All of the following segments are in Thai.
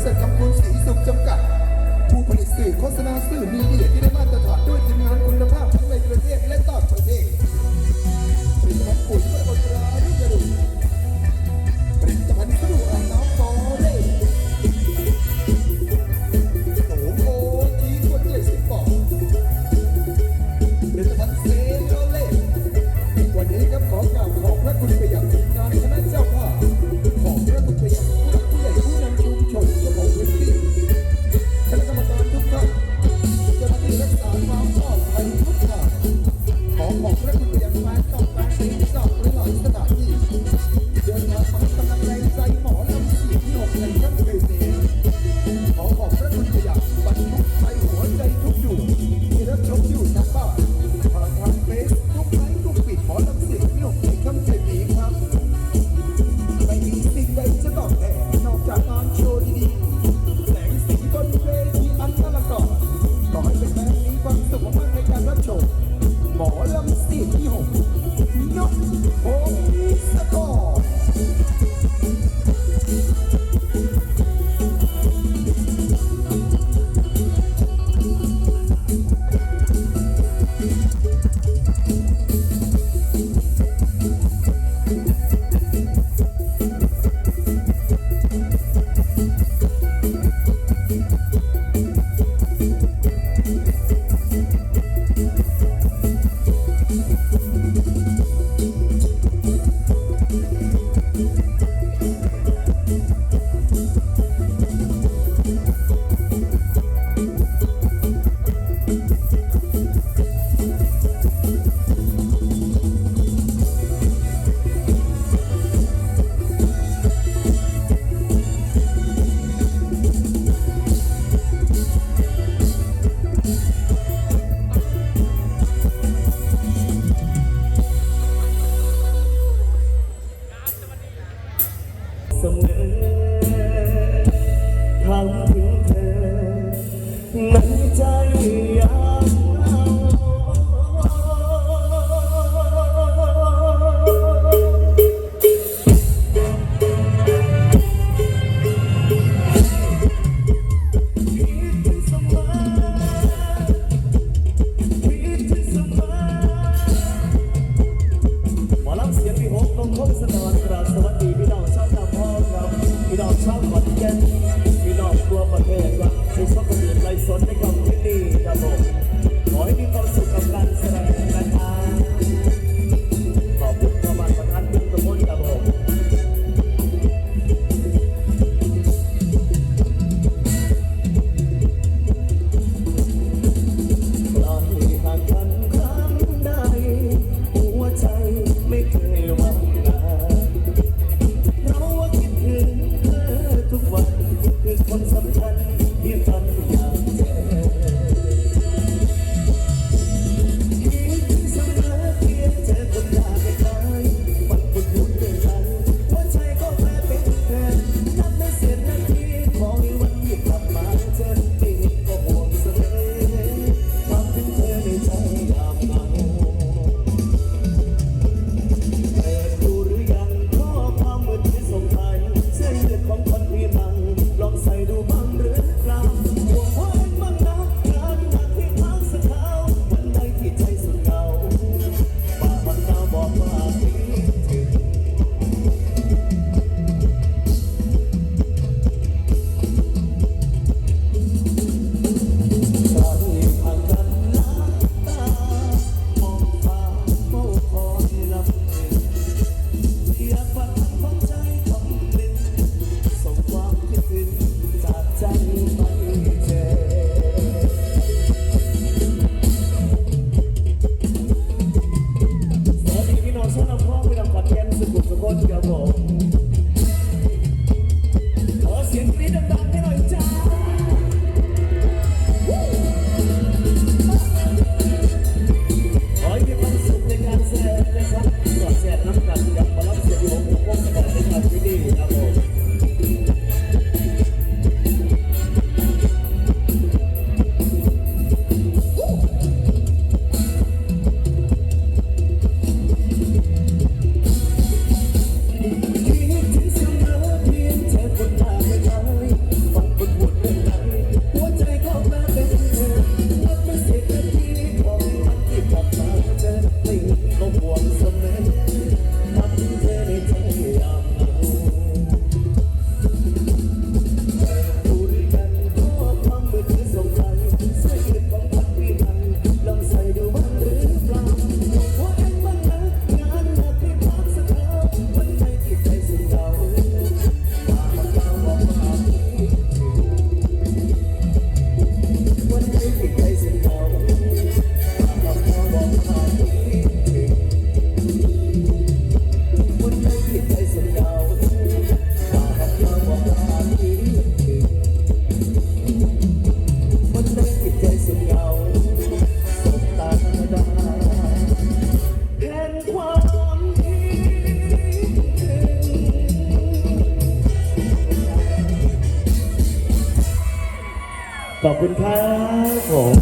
ริษัทกำคุณสีสุขจำกัด ผู้ผลิตสื่อโฆษณาสื่อมีเดียที่ด ขอบคุณครับผม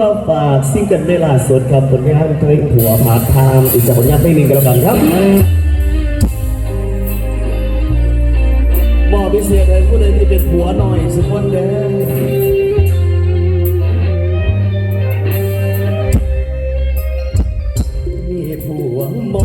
ก็ฝากซิงเกิลในล่าสุดครับผลงานเพลงผัวผาทางอีกจากผลงานเพลงหนึ่งกันแล้วกันครับบอกพิเศษเลยผู้ใดที่เป็นผัวหน่อยสุกคนเด้อมีผัวม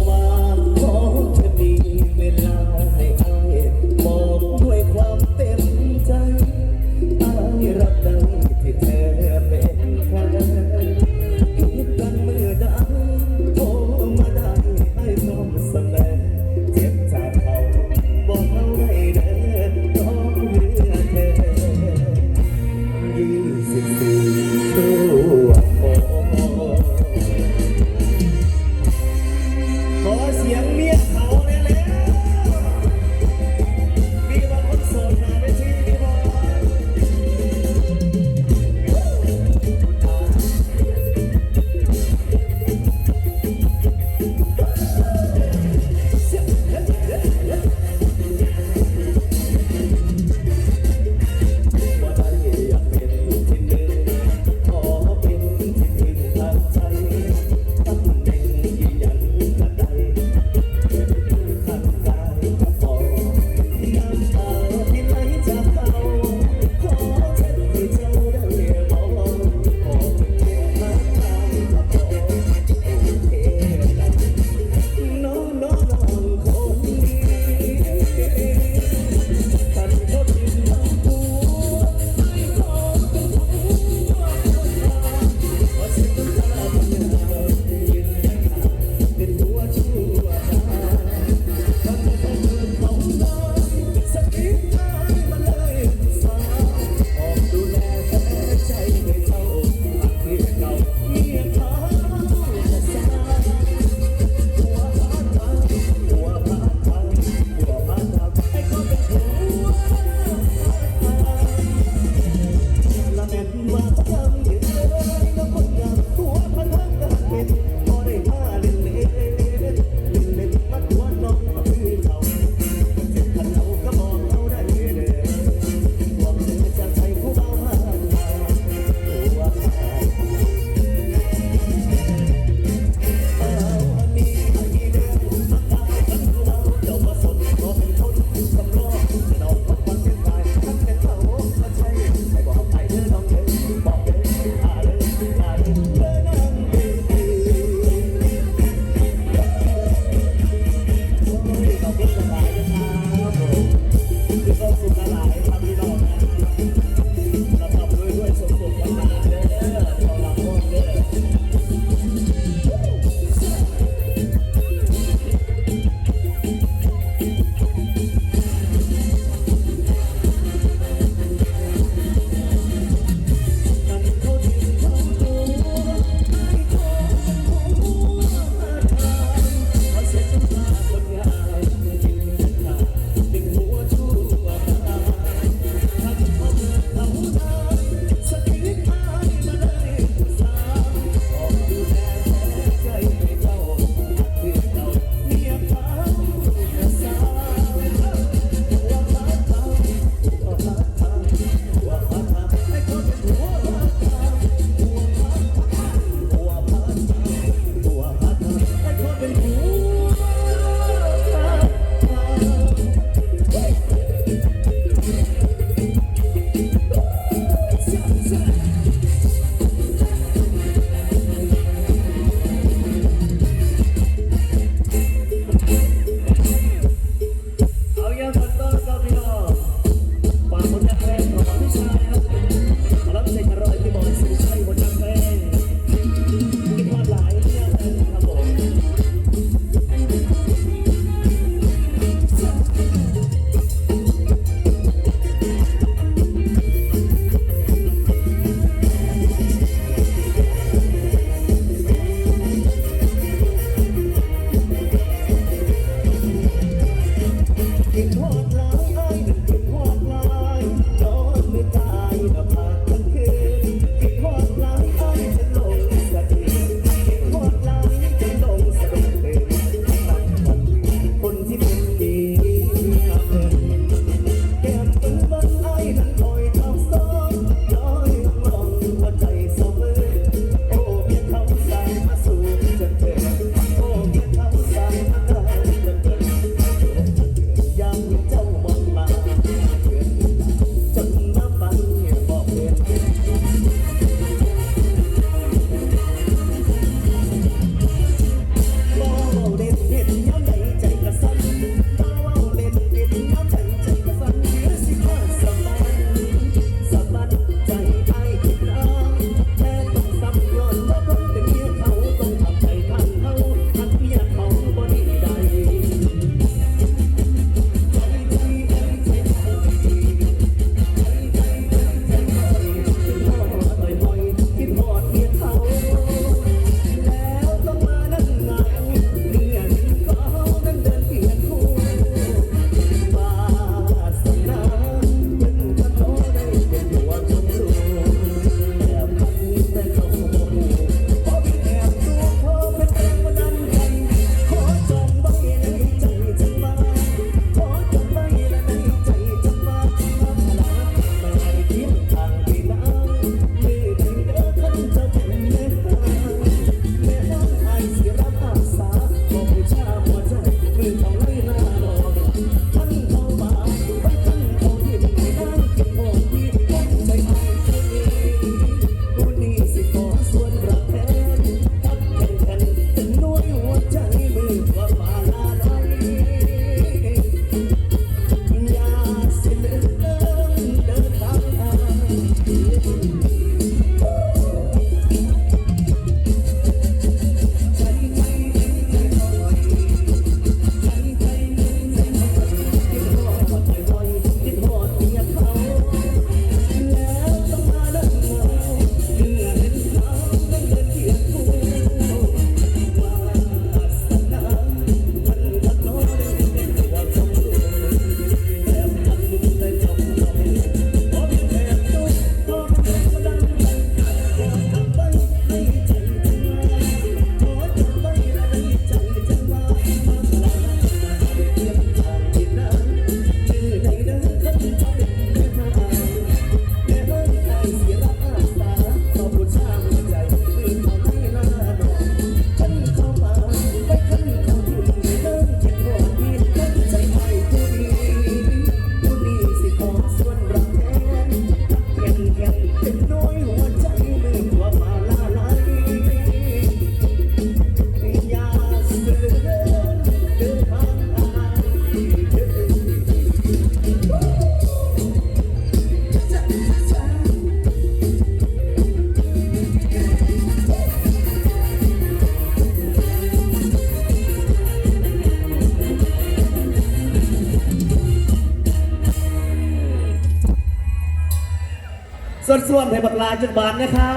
ส่วนให้บักลาจักบานนะครั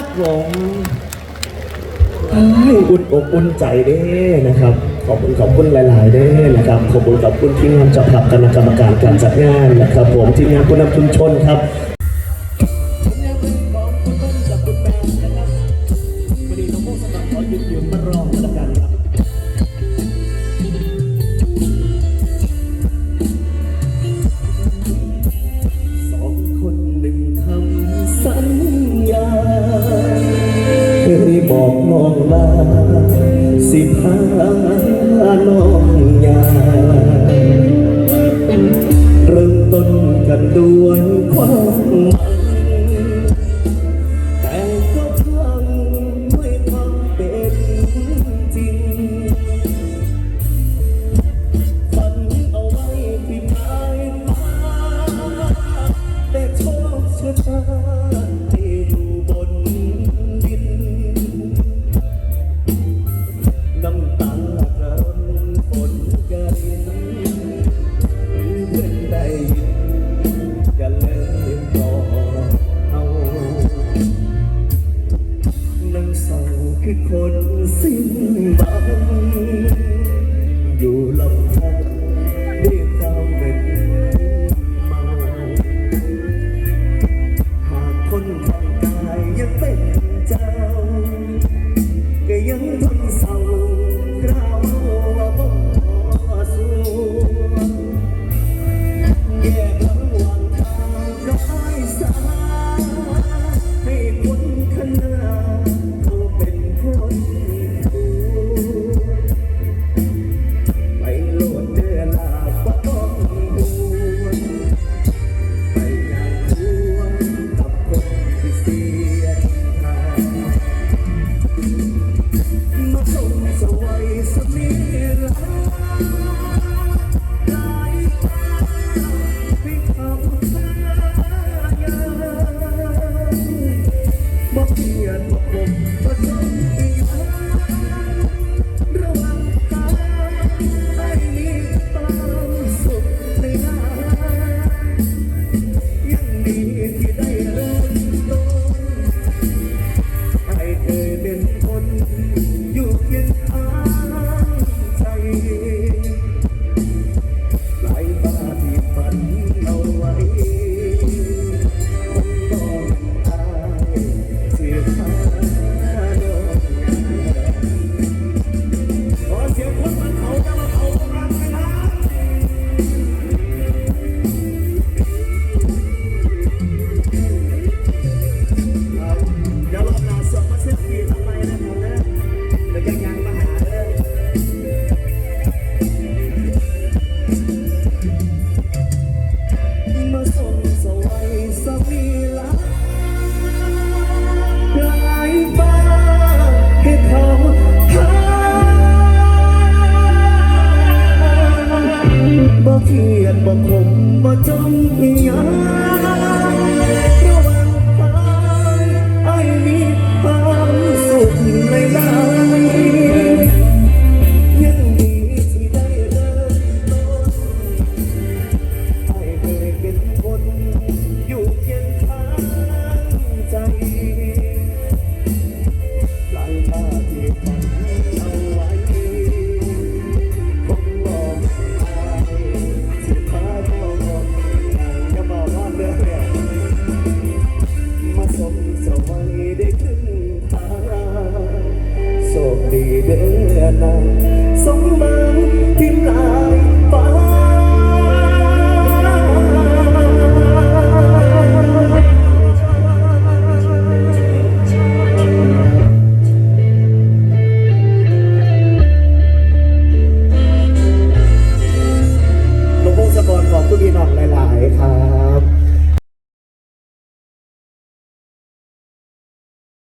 บผมอุ่นอกอุ่นใจได้นะครับ ขอบคุณขอบคุณหลายๆได้นะครับ ขอบคุณขอบคุณที่งานจับดลับคณะกรรมการการจัดงานนะครับ ผมที่งานคุณนำชุมชนครับยืนอยู่